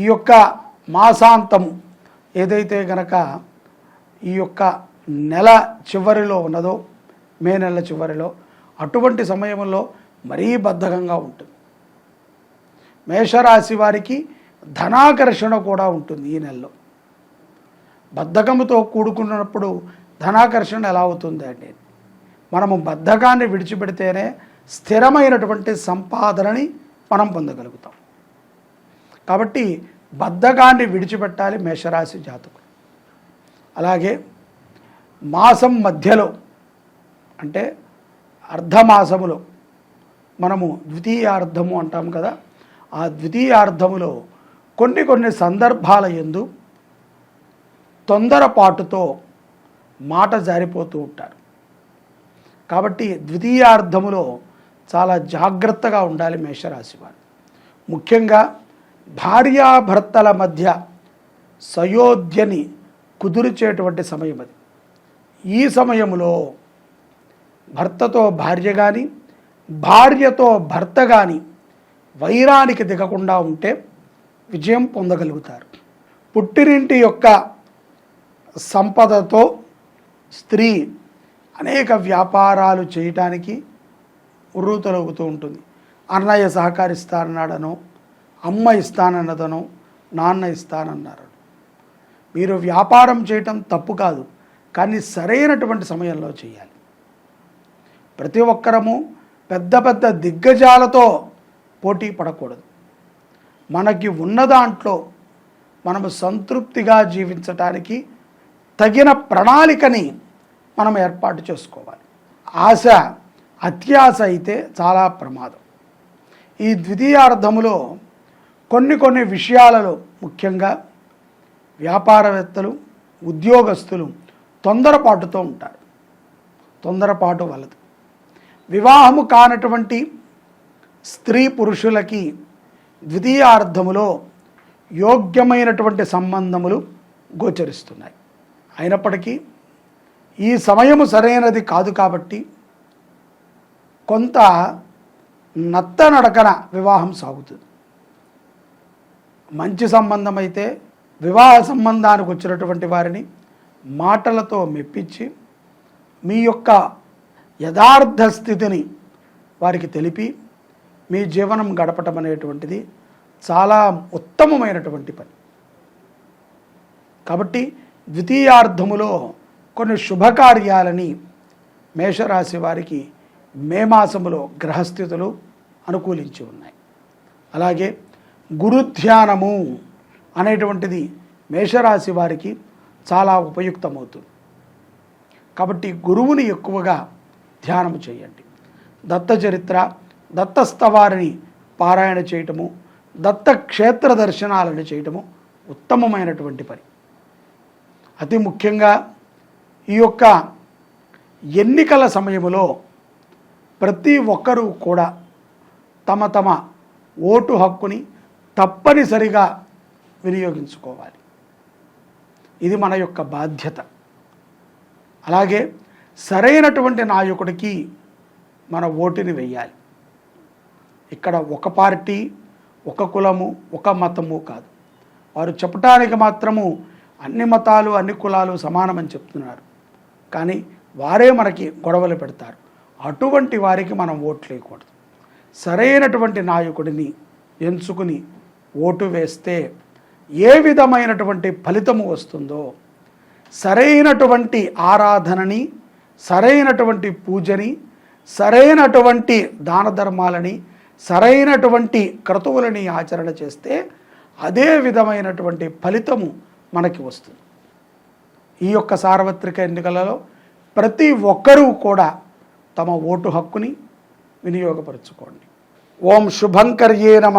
ఈ యొక్క మాసాంతము ఏదైతే గనక ఈ యొక్క నెల చివరిలో ఉన్నదో మే నెల చివరిలో అటువంటి సమయంలో మరీ బద్ధకంగా ఉంటుంది. మేషరాశి వారికి ధనాకర్షణ కూడా ఉంటుంది ఈ నెలలో. బద్ధకముతో కూడుకున్నప్పుడు ధనాకర్షణ ఎలా అవుతుంది అండి? మనము బద్ధకాన్ని విడిచిపెడితేనే స్థిరమైనటువంటి సంపాదనని మనం పొందగలుగుతాం. కాబట్టి బద్ధకాన్ని విడిచిపెట్టాలి మేషరాశి జాతకులు. అలాగే మాసం మధ్యలో అంటే అర్ధమాసములో మనము ద్వితీయార్థము అంటాం కదా ఆ ద్వితీయార్థములో కొన్ని కొన్ని సందర్భాల ఎందు తొందరపాటుతో మాట జారిపోతూ ఉంటారు. కాబట్టి ద్వితీయార్థములో చాలా జాగ్రత్తగా ఉండాలి మేషరాశి వారు. ముఖ్యంగా భార్యాభర్తల మధ్య సయోధ్యని కుదురిచేటువంటి సమయం అది. ఈ సమయంలో భర్తతో భార్య కానీ భార్యతో భర్త కానీ వైరానికి దిగకుండా ఉంటే విజయం పొందగలుగుతారు. పుట్టినింటి యొక్క సంపదతో స్త్రీ అనేక వ్యాపారాలు చేయటానికి ఉర్రూతలవుతూ ఉంటుంది. అన్నయ్య సహకరిస్తారన్నాడనో అమ్మ ఇస్తానన్నదను నాన్న ఇస్తానన్నారు. మీరు వ్యాపారం చేయటం తప్పు కాదు కానీ సరైనటువంటి సమయంలో చేయాలి. ప్రతి ఒక్కరము పెద్ద పెద్ద దిగ్గజాలతో పోటీ పడకూడదు. మనకి ఉన్న దాంట్లో మనము సంతృప్తిగా జీవించటానికి తగిన ప్రణాళికని మనం ఏర్పాటు చేసుకోవాలి. ఆశ అత్యాశ అయితే చాలా ప్రమాదం. ఈ ద్వితీయార్థములో కొన్ని కొన్ని విషయాలలో ముఖ్యంగా వ్యాపారవేత్తలు ఉద్యోగస్తులు తొందరపాటుతో ఉంటారు. తొందరపాటు వలదు. వివాహము కానటువంటి స్త్రీ పురుషులకి ద్వితీయార్థములో యోగ్యమైనటువంటి సంబంధములు గోచరిస్తున్నాయి. అయినప్పటికీ ఈ సమయము సరైనది కాదు కాబట్టి కొంత నత్తనడకన వివాహం సాగుతుంది. మంచి సంబంధం అయితే వివాహ సంబంధానికి వచ్చినటువంటి వారిని మాటలతో మెప్పించి మీ యొక్క యథార్థ స్థితిని వారికి తెలిపి మీ జీవనం గడపటం అనేటువంటిది చాలా ఉత్తమమైనటువంటి పని. కాబట్టి ద్వితీయార్థములో కొన్ని శుభకార్యాలని మేషరాశి వారికి మే మాసములో గ్రహస్థితులు అనుకూలించి ఉన్నాయి. అలాగే గురుధ్యానము అనేటువంటిది మేషరాశి వారికి చాలా ఉపయుక్తమవుతుంది. కాబట్టి గురువుని ఎక్కువగా ధ్యానము చేయండి. దత్త చరిత్ర దత్తస్తవారిని పారాయణ చేయటము దత్త క్షేత్ర దర్శనాలను చేయటము ఉత్తమమైనటువంటి పని. అతి ముఖ్యంగా ఈ యొక్క ఎన్నికల సమయంలో ప్రతి ఒక్కరూ కూడా తమ తమ ఓటు హక్కుని తప్పనిసరిగా వినియోగించుకోవాలి. ఇది మన యొక్క బాధ్యత. అలాగే సరైనటువంటి నాయకుడికి మన ఓటుని వెయ్యాలి. ఇక్కడ ఒక పార్టీ ఒక కులము ఒక మతము కాదు. వారు చెప్పటానికి మాత్రము అన్ని మతాలు అన్ని కులాలు సమానమని చెప్తున్నారు. కానీ వారే మనకి గొడవలు పెడతారు. అటువంటి వారికి మనం ఓట్లు వేయకూడదు సరైనటువంటి నాయకుడిని ఎంచుకుని ఓటు వేస్తే ఏ విధమైనటువంటి ఫలితము వస్తుందో సరైనటువంటి ఆరాధనని సరైనటువంటి పూజని సరైనటువంటి దాన ధర్మాలని సరైనటువంటి క్రతువులని ఆచరణ చేస్తే అదే విధమైనటువంటి ఫలితము మనకి వస్తుంది. ఈ యొక్క సార్వత్రిక ఎన్నికలలో ప్రతి ఒక్కరూ కూడా తమ ఓటు హక్కుని వినియోగపరచుకోండి. ఓం శుభంకర్యే నమ.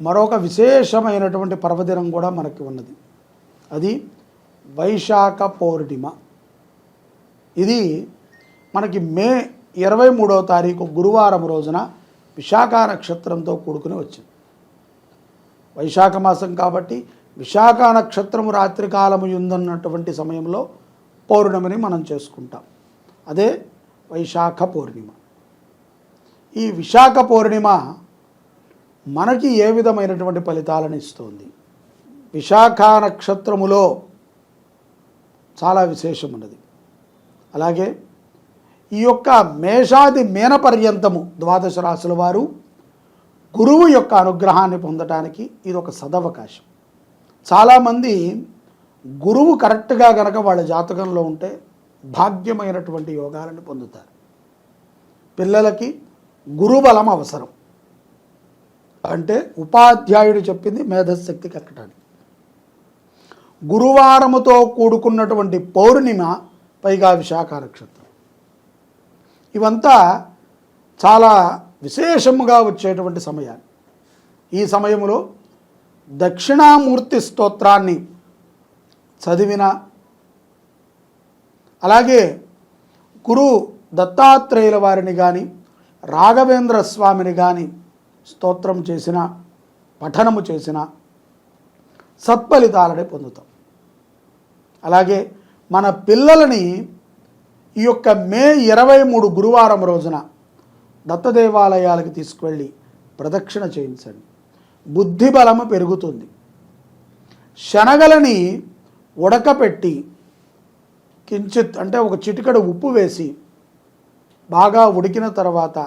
మరొక విశేషమైనటువంటి పర్వదినం కూడా మనకి ఉన్నది. అది వైశాఖ పౌర్ణిమ. ఇది మనకి మే ఇరవై మూడవ తారీఖు గురువారం రోజున విశాఖ నక్షత్రంతో కూడుకుని వచ్చింది. వైశాఖ మాసం కాబట్టి విశాఖ నక్షత్రము రాత్రికాలము ఉందన్నటువంటి సమయంలో పౌర్ణమిని మనం చేసుకుంటాం. అదే వైశాఖ పౌర్ణిమ. ఈ విశాఖ పౌర్ణిమ మనకి ఏ విధమైనటువంటి ఫలితాలను ఇస్తుంది? విశాఖ నక్షత్రములో చాలా విశేషం ఉన్నది. అలాగే ఈ యొక్క మేషాది మేన పర్యంతము ద్వాదశ రాశుల వారు గురువు యొక్క అనుగ్రహాన్ని పొందటానికి ఇది ఒక సదవకాశం. చాలామంది గురువు కరెక్ట్గా గనక వాళ్ళ జాతకంలో ఉంటే భాగ్యమైనటువంటి యోగాలను పొందుతారు. పిల్లలకి గురుబలం అవసరం. అంటే ఉపాధ్యాయుడు చెప్పింది మేధశక్తి ఎక్కడానికి గురువారముతో కూడుకున్నటువంటి పౌర్ణిమ పైగా విశాఖ నక్షత్రం. ఇవంతా చాలా విశేషముగా వచ్చేటువంటి సమయాలు. ఈ సమయంలో దక్షిణామూర్తి స్తోత్రాన్ని చదివిన అలాగే గురు దత్తాత్రేయుల వారిని కానీ రాఘవేంద్ర స్వామిని కానీ స్తోత్రం చేసిన పఠనము చేసిన సత్ఫలితాలని పొందుతాం. అలాగే మన పిల్లలని ఈ యొక్క మే ఇరవై మూడు గురువారం రోజున దత్తదేవాలయాలకు తీసుకువెళ్ళి ప్రదక్షిణ చేయించండి. బుద్ధి బలము పెరుగుతుంది. శనగలని ఉడకపెట్టి కించిత్ అంటే ఒక చిటికడు ఉప్పు వేసి బాగా ఉడికిన తర్వాత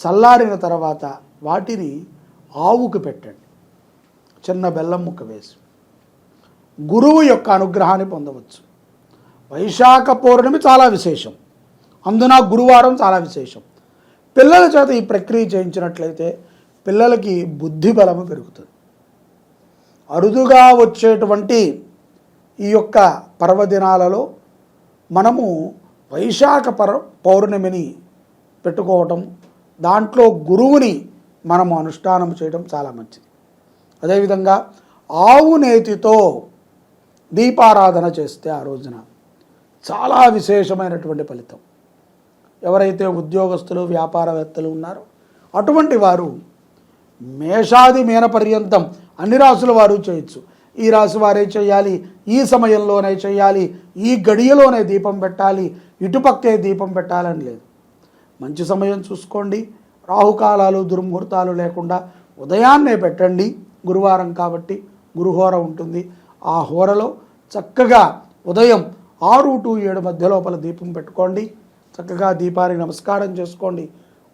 చల్లారిన తర్వాత వాటిని ఆవుకు పెట్టండి. చిన్న బెల్లం ముక్క వేసి. గురువు యొక్క అనుగ్రహాన్ని పొందవచ్చు. వైశాఖ పౌర్ణమి చాలా విశేషం. అందున గురువారం చాలా విశేషం. పిల్లల చేత ఈ ప్రక్రియ చేయించినట్లయితే పిల్లలకి బుద్ధి బలము పెరుగుతుంది. అరుదుగా వచ్చేటువంటి ఈ యొక్క పర్వదినాలలో మనము వైశాఖ పర్వ పౌర్ణమిని పెట్టుకోవటం దాంట్లో గురువుని మనము అనుష్ఠానం చేయడం చాలా మంచిది. అదేవిధంగా ఆవు నేతితో దీపారాధన చేస్తే ఆ రోజున చాలా విశేషమైనటువంటి ఫలితం. ఎవరైతే ఉద్యోగస్తులు వ్యాపారవేత్తలు ఉన్నారో అటువంటి వారు మేషాది మీన పర్యంతం అన్ని రాసుల వారు చేయొచ్చు. ఈ రాశి వారే చేయాలి ఈ సమయంలోనే చేయాలి ఈ గడియలోనే దీపం పెట్టాలి ఇటుపక్కే దీపం పెట్టాలని లేదు. మంచి సమయం చూసుకోండి రాహుకాలాలు దుర్ముహూర్తాలు లేకుండా ఉదయాన్నే పెట్టండి. గురువారం కాబట్టి గురుహోర ఉంటుంది. ఆ హోరలో చక్కగా ఉదయం ఆరు టు ఏడు మధ్య లోపల దీపం పెట్టుకోండి. చక్కగా దీపానికి నమస్కారం చేసుకోండి.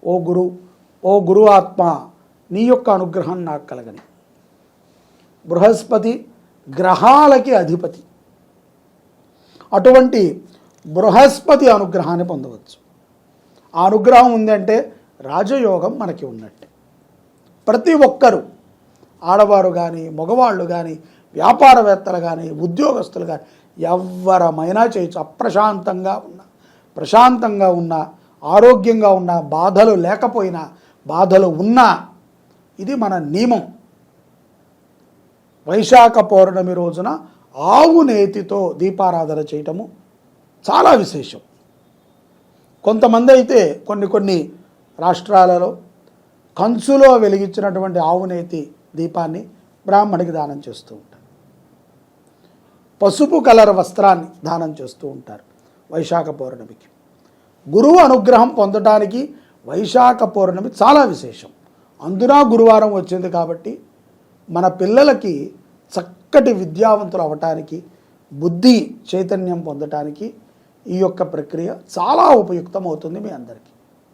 ఓ గురు ఓ గురు ఆత్మ నీ యొక్క అనుగ్రహం నాకు కలగని. బృహస్పతి గ్రహాలకి అధిపతి. అటువంటి బృహస్పతి అనుగ్రహాన్ని పొందవచ్చు. ఆ అనుగ్రహం ఉందంటే రాజయోగం మనకి ఉన్నట్టే. ప్రతి ఒక్కరూ ఆడవారు కానీ మగవాళ్ళు కానీ వ్యాపారవేత్తలు కానీ ఉద్యోగస్తులు కానీ ఎవరమైనా చేయొచ్చు. అప్రశాంతంగా ఉన్న ప్రశాంతంగా ఉన్న ఆరోగ్యంగా ఉన్న బాధలు లేకపోయినా బాధలు ఉన్నా ఇది మన నియమం. వైశాఖ పౌర్ణమి రోజున ఆవు నేతితో దీపారాధన చేయటము చాలా విశేషం. కొంతమంది అయితే కొన్ని కొన్ని రాష్ట్రాలలో కంచులో వెలిగించినటువంటి ఆవునేతి దీపాన్ని బ్రాహ్మణికి దానం చేస్తూ ఉంటారు. పసుపు కలర్ వస్త్రాన్ని దానం చేస్తూ ఉంటారు వైశాఖ పౌర్ణమికి. గురువు అనుగ్రహం పొందడానికి వైశాఖ పౌర్ణమి చాలా విశేషం. అందున గురువారం వచ్చింది కాబట్టి మన పిల్లలకి చక్కటి విద్యావంతులు అవటానికి బుద్ధి చైతన్యం పొందటానికి ఈ యొక్క ప్రక్రియ చాలా ఉపయుక్తం అవుతుంది మీ అందరికీ.